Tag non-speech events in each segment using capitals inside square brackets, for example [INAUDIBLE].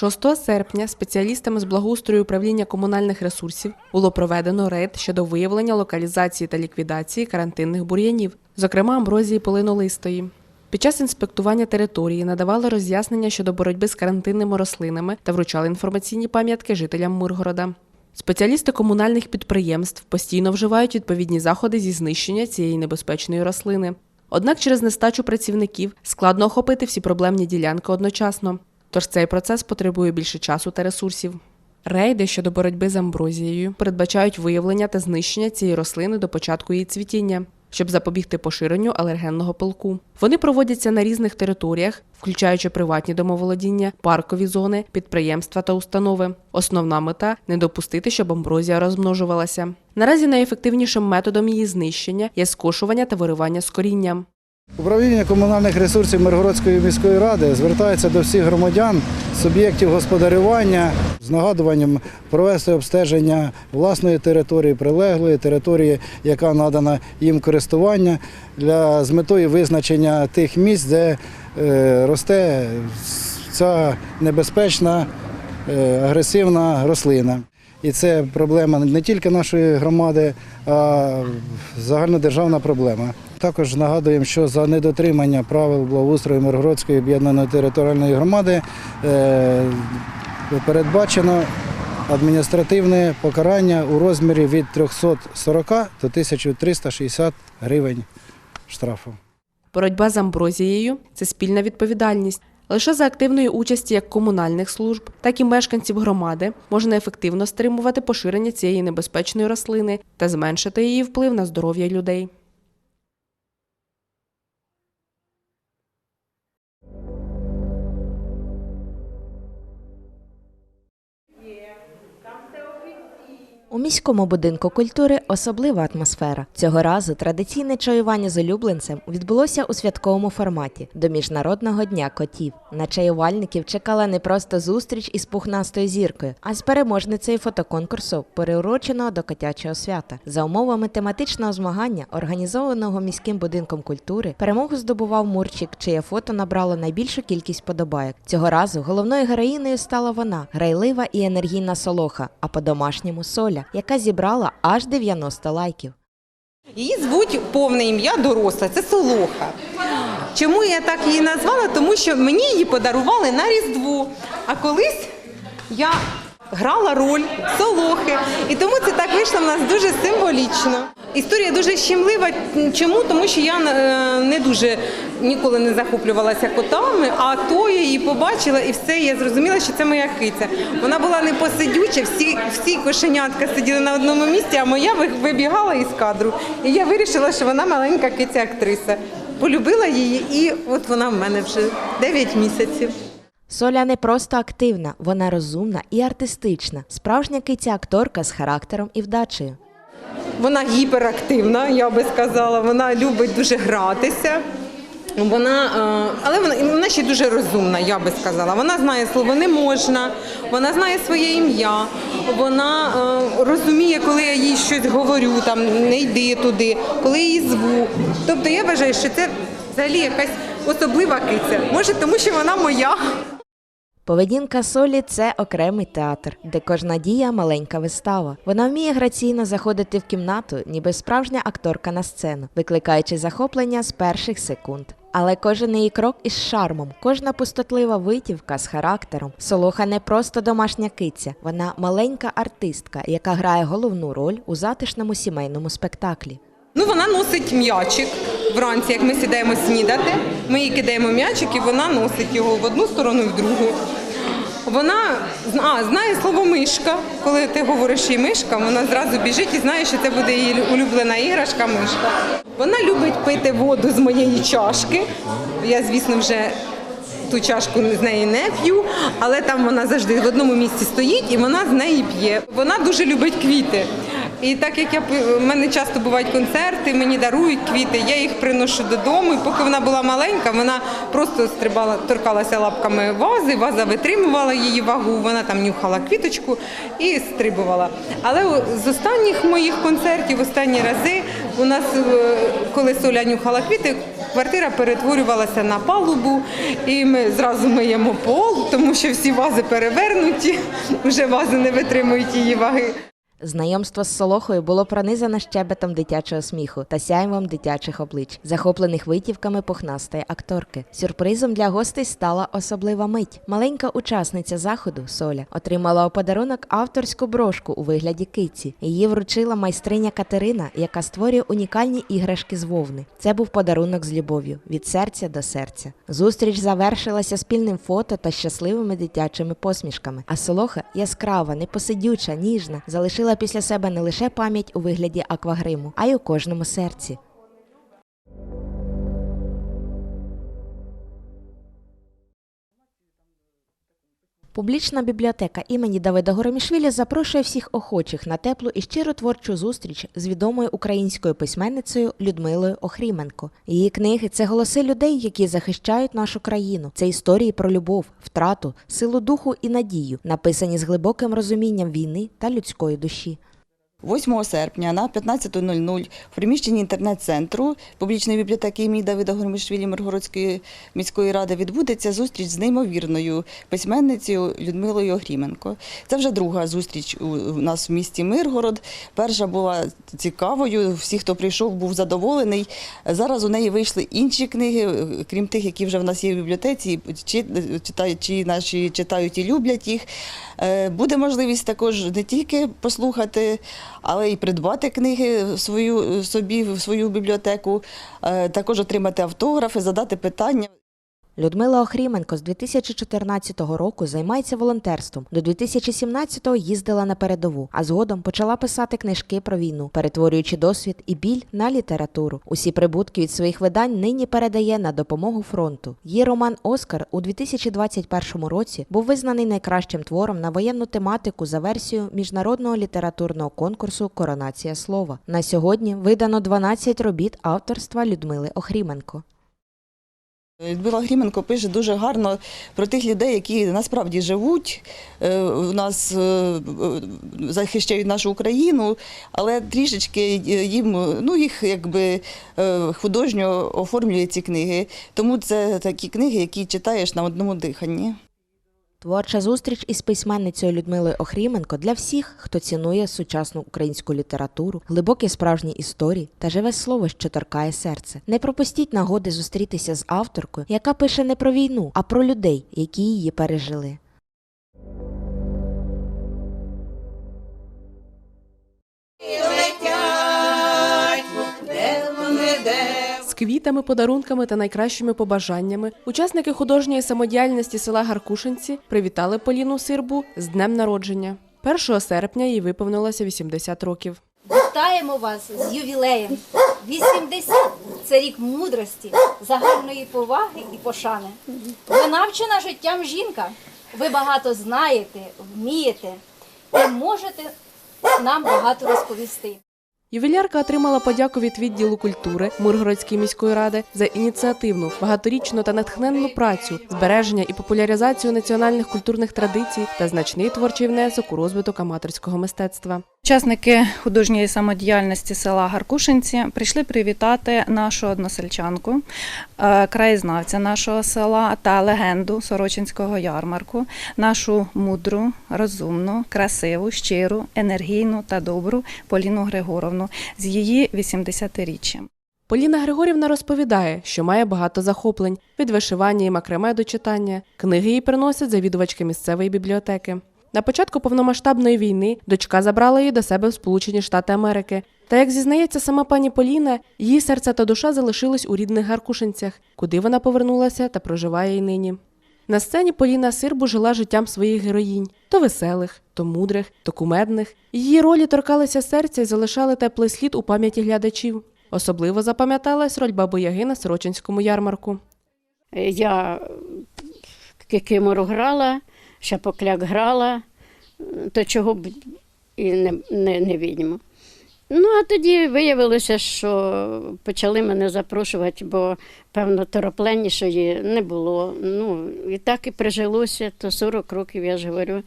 6 серпня спеціалістами з благоустрою управління комунальних ресурсів було проведено рейд щодо виявлення локалізації та ліквідації карантинних бур'янів, зокрема амброзії полинолистої. Під час інспектування території надавали роз'яснення щодо боротьби з карантинними рослинами та вручали інформаційні пам'ятки жителям Миргорода. Спеціалісти комунальних підприємств постійно вживають відповідні заходи зі знищення цієї небезпечної рослини. Однак через нестачу працівників складно охопити всі проблемні ділянки одночасно. Тож цей процес потребує більше часу та ресурсів. Рейди щодо боротьби з амброзією передбачають виявлення та знищення цієї рослини до початку її цвітіння, щоб запобігти поширенню алергенного пилку. Вони проводяться на різних територіях, включаючи приватні домоволодіння, паркові зони, підприємства та установи. Основна мета не допустити, щоб амброзія розмножувалася. Наразі найефективнішим методом її знищення є скошування та виривання з корінням. Управління комунальних ресурсів Миргородської міської ради звертається до всіх громадян, суб'єктів господарювання з нагадуванням провести обстеження власної території, прилеглої території, яка надана їм користування, для з метою визначення тих місць, де е, росте ця небезпечна е, агресивна рослина. І це проблема не тільки нашої громади, а загальнодержавна проблема. Також нагадуємо, що за недотримання правил благоустрою Миргородської об'єднаної територіальної громади е, передбачено адміністративне покарання у розмірі від 340 до 1360 гривень штрафу. Боротьба з амброзією це спільна відповідальність. Лише за активної участі як комунальних служб, так і мешканців громади можна ефективно стримувати поширення цієї небезпечної рослини та зменшити її вплив на здоров'я людей. У міському будинку культури особлива атмосфера. Цього разу традиційне чаювання з улюбленцем відбулося у святковому форматі до міжнародного дня котів. На чаювальників чекала не просто зустріч із пухнастою зіркою, а з переможницею фотоконкурсу, переуроченого до котячого свята. За умовами тематичного змагання, організованого міським будинком культури, перемогу здобував Мурчик, чиє фото набрало найбільшу кількість подобайок. Цього разу головною героїнею стала вона грайлива і енергійна солоха, а по-домашньому соля, яка зібрала аж 90 лайків. Її звуть повне ім'я доросла, це Солоха. Чому я так її назвала? Тому що мені її подарували на Різдво. А колись я грала роль Солохи. І тому це так вийшло в нас дуже символічно. Історія дуже щемлива. Чому? Тому що я е, не дуже ніколи не захоплювалася котами, а то я її побачила і все, я зрозуміла, що це моя киця. Вона була непосидюча, всі, всі кошенятка сиділи на одному місці, а моя вибігала із кадру. І я вирішила, що вона маленька киця-актриса. Полюбила її, і от вона в мене вже 9 місяців. Соля не просто активна, вона розумна і артистична, справжня киця-акторка з характером і вдачею. Вона гіперактивна, я би сказала. Вона любить дуже гратися. Вона, е, але вона, вона ще дуже розумна, я би сказала. Вона знає слово не можна, вона знає своє ім'я, вона е, розуміє, коли я їй щось говорю, там не йди туди, коли її зву. Тобто я вважаю, що це взагалі якась особлива киця. Може, тому що вона моя. Поведінка Солі це окремий театр, де кожна дія маленька вистава. Вона вміє граційно заходити в кімнату, ніби справжня акторка на сцену, викликаючи захоплення з перших секунд. Але кожен її крок із шармом, кожна пустотлива витівка з характером. Солоха не просто домашня киця, вона маленька артистка, яка грає головну роль у затишному сімейному спектаклі. Ну, вона носить м'ячик вранці, як ми сідаємо снідати. Ми їй кидаємо м'ячик, і вона носить його в одну сторону в другу. Вона а, знає слово мишка. Коли ти говориш їй мишка, вона зразу біжить і знає, що це буде її улюблена іграшка мишка. Вона любить пити воду з моєї чашки. Я, звісно, вже ту чашку з неї не п'ю, але там вона завжди в одному місці стоїть і вона з неї п'є. Вона дуже любить квіти. І так як я в мене часто бувають концерти, мені дарують квіти, я їх приношу додому. І поки вона була маленька, вона просто стрибала, торкалася лапками вази, ваза витримувала її вагу, вона там нюхала квіточку і стрибувала. Але з останніх моїх концертів, останні рази, у нас, е, коли Соля нюхала квіти, квартира перетворювалася на палубу, і ми зразу миємо пол, тому що всі вази перевернуті, [LAUGHS] вже вази не витримують її ваги. Знайомство з Солохою було пронизане щебетом дитячого сміху та сяйвом дитячих облич, захоплених витівками пухнастої акторки. Сюрпризом для гостей стала особлива мить. Маленька учасниця заходу Соля отримала у подарунок авторську брошку у вигляді киці. Її вручила майстриня Катерина, яка створює унікальні іграшки з вовни. Це був подарунок з любов'ю від серця до серця. Зустріч завершилася спільним фото та щасливими дитячими посмішками. А Солоха яскрава, непосидюча, ніжна, залишила після себе не лише пам'ять у вигляді аквагриму, а й у кожному серці. Публічна бібліотека імені Давида Горомішвілі запрошує всіх охочих на теплу і щиро творчу зустріч з відомою українською письменницею Людмилою Охріменко. Її книги це голоси людей, які захищають нашу країну. Це історії про любов, втрату, силу духу і надію, написані з глибоким розумінням війни та людської душі. 8 серпня на 15.00 в приміщенні інтернет-центру публічної бібліотеки імені Давида Гормішвілі Миргородської міської ради відбудеться зустріч з неймовірною письменницею Людмилою Огріменко. Це вже друга зустріч у нас в місті Миргород. Перша була цікавою. Всі, хто прийшов, був задоволений. Зараз у неї вийшли інші книги, крім тих, які вже в нас є в бібліотеці. Чи читають, чи наші читають і люблять їх. Е, Буде можливість також не тільки послухати, але й придбати книги свою собі в свою бібліотеку, е, також отримати автографи, задати питання. Людмила Охріменко з 2014 року займається волонтерством. До 2017-го їздила на передову, а згодом почала писати книжки про війну, перетворюючи досвід і біль на літературу. Усі прибутки від своїх видань нині передає на допомогу фронту. Її роман Оскар у 2021 році був визнаний найкращим твором на воєнну тематику за версією міжнародного літературного конкурсу Коронація слова. На сьогодні видано 12 робіт авторства Людмили Охріменко. Людмила Гріменко пише дуже гарно про тих людей, які насправді живуть, е, у нас е, е, захищають нашу Україну, але трішечки їм ну, їх якби художньо оформлює ці книги. Тому це такі книги, які читаєш на одному диханні. Творча зустріч із письменницею Людмилою Охріменко для всіх, хто цінує сучасну українську літературу, глибокі справжні історії та живе слово, що торкає серце. Не пропустіть нагоди зустрітися з авторкою, яка пише не про війну, а про людей, які її пережили. З квітами, подарунками та найкращими побажаннями учасники художньої самодіяльності села Гаркушинці привітали Поліну Сирбу з днем народження. 1 серпня їй виповнилося 80 років. Вітаємо вас з ювілеєм. 80 – це рік мудрості, загальної поваги і пошани. Ви навчена життям жінка. Ви багато знаєте, вмієте і можете нам багато розповісти. Ювілярка отримала подяку від відділу культури Миргородської міської ради за ініціативну, багаторічну та натхненну працю, збереження і популяризацію національних культурних традицій та значний творчий внесок у розвиток аматорського мистецтва. Учасники художньої самодіяльності села Гаркушинці прийшли привітати нашу односельчанку, е, краєзнавця нашого села та легенду Сорочинського ярмарку, нашу мудру, розумну, красиву, щиру, енергійну та добру Поліну Григоровну з її 80-річчям. Поліна Григорівна розповідає, що має багато захоплень від вишивання і макраме до читання. Книги їй приносять завідувачки місцевої бібліотеки. На початку повномасштабної війни дочка забрала її до себе в Сполучені Штати Америки. Та як зізнається сама пані Поліна, її серце та душа залишились у рідних Гаркушинцях, куди вона повернулася та проживає й нині. На сцені Поліна Сирбу жила життям своїх героїнь то веселих, то мудрих, то кумедних. Її ролі торкалися серця і залишали теплий слід у пам'яті глядачів. Особливо запам'яталась роль баби Яги на Сорочинському ярмарку. Я кикимору грала, шапокляк грала, то чого б і не, не, не відьму. Ну, а тоді виявилося, що почали мене запрошувати, бо, певно, торопленнішої не було. Ну, і так і прижилося, то 40 років, я ж говорю.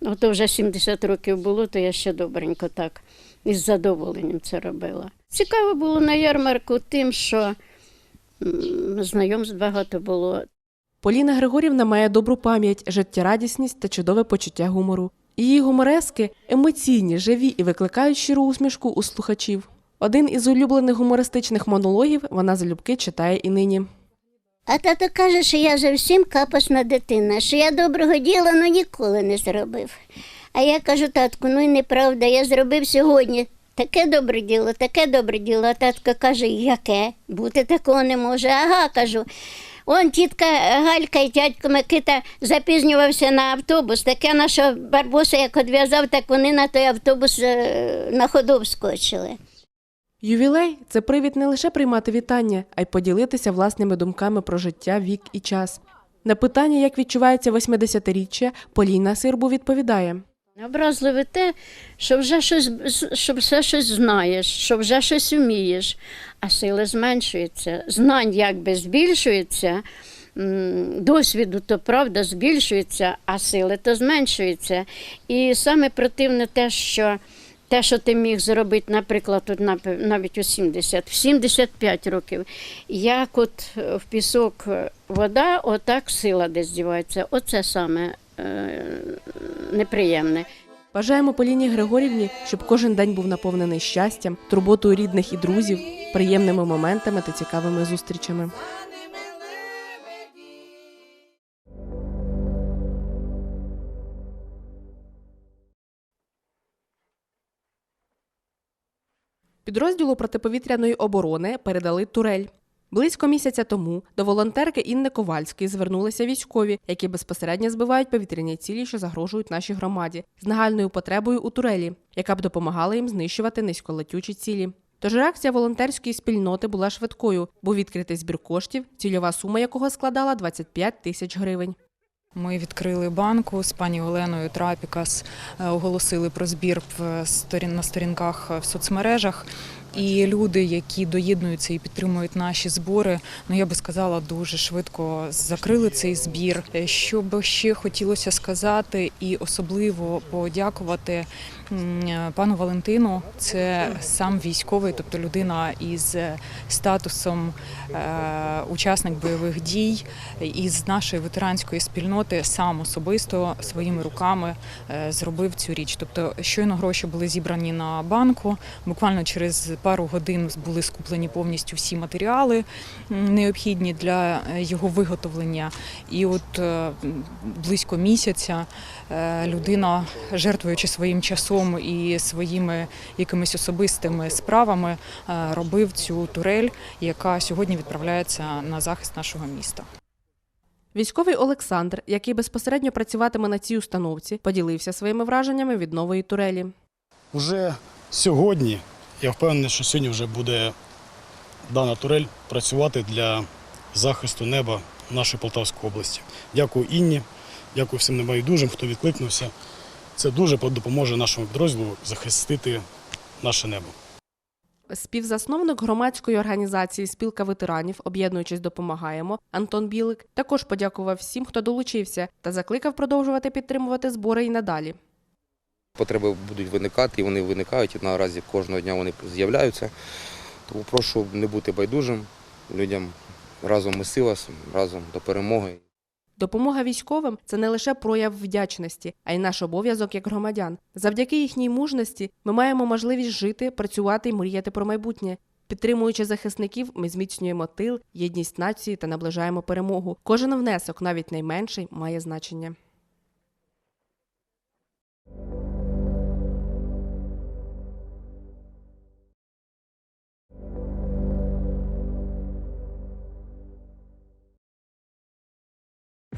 Ото вже 70 років було, то я ще добренько так із задоволенням це робила. Цікаво було на ярмарку тим, що знайомств багато було. Поліна Григорівна має добру пам'ять, життєрадісність та чудове почуття гумору. Її гуморески емоційні, живі і викликають щиру усмішку у слухачів. Один із улюблених гумористичних монологів вона залюбки читає і нині. А тато каже, що я зовсім капосна дитина, що я доброго діла ну ніколи не зробив. А я кажу, татку, ну і неправда, я зробив сьогодні таке добре діло, таке добре діло. А татко каже, яке? Бути такого не може. Ага, кажу. Он тітка Галька і дядько Микита запізнювався на автобус. Таке наша барбоса як одв'язав, так вони на той автобус е, на ходу вскочили. Ювілей це привід не лише приймати вітання, а й поділитися власними думками про життя, вік і час. На питання, як відчувається 80-річчя, Поліна Сирбу відповідає. Образливе те, що вже щось, що все щось знаєш, що вже щось вмієш, а сили зменшуються. Знань якби збільшується, досвіду то правда збільшується, а сили то зменшуються. І саме противне те, що те, що ти міг зробити, наприклад, напи- навіть у 70, в 75 років, як от е, в пісок вода, отак сила десь дівається. Оце саме е, неприємне. Бажаємо Поліні Григорівні, щоб кожен день був наповнений щастям, турботою рідних і друзів, приємними моментами та цікавими зустрічами. Підрозділу протиповітряної оборони передали турель. Близько місяця тому до волонтерки Інни Ковальської звернулися військові, які безпосередньо збивають повітряні цілі, що загрожують нашій громаді, з нагальною потребою у турелі, яка б допомагала їм знищувати низьколетючі цілі. Тож реакція волонтерської спільноти була швидкою, був відкритий збір коштів, цільова сума якого складала 25 тисяч гривень. Ми відкрили банку з пані Оленою Трапікас, е, оголосили про збір сторін на сторінках е, в соцмережах. І люди, які доєднуються і підтримують наші збори, ну я би сказала, дуже швидко закрили цей збір. Е, Що би ще хотілося сказати, і особливо подякувати пану Валентину. Це сам військовий, тобто людина із е, статусом е, учасник бойових дій із нашої ветеранської спільноти сам особисто своїми руками е, зробив цю річ. Тобто, щойно гроші були зібрані на банку. Буквально через пару годин були скуплені повністю всі матеріали необхідні для е, його виготовлення. І от е, близько місяця е, людина, жертвуючи своїм часом і своїми якимись особистими справами, е, робив цю турель, яка сьогодні відправляється на захист нашого міста. Військовий Олександр, який безпосередньо працюватиме на цій установці, поділився своїми враженнями від нової турелі. Уже сьогодні, я впевнений, що сьогодні вже буде дана турель працювати для захисту неба нашої Полтавської області. Дякую Інні, дякую всім небайдужим, хто відкликнувся. Це дуже допоможе нашому підрозділу захистити наше небо. Співзасновник громадської організації Спілка ветеранів, об'єднуючись, допомагаємо. Антон Білик також подякував всім, хто долучився, та закликав продовжувати підтримувати збори і надалі. Потреби будуть виникати, і вони виникають, і наразі кожного дня вони з'являються. Тому прошу не бути байдужим людям. Разом ми сила, разом до перемоги. Допомога військовим це не лише прояв вдячності, а й наш обов'язок як громадян. Завдяки їхній мужності ми маємо можливість жити, працювати і мріяти про майбутнє. Підтримуючи захисників, ми зміцнюємо тил, єдність нації та наближаємо перемогу. Кожен внесок, навіть найменший, має значення.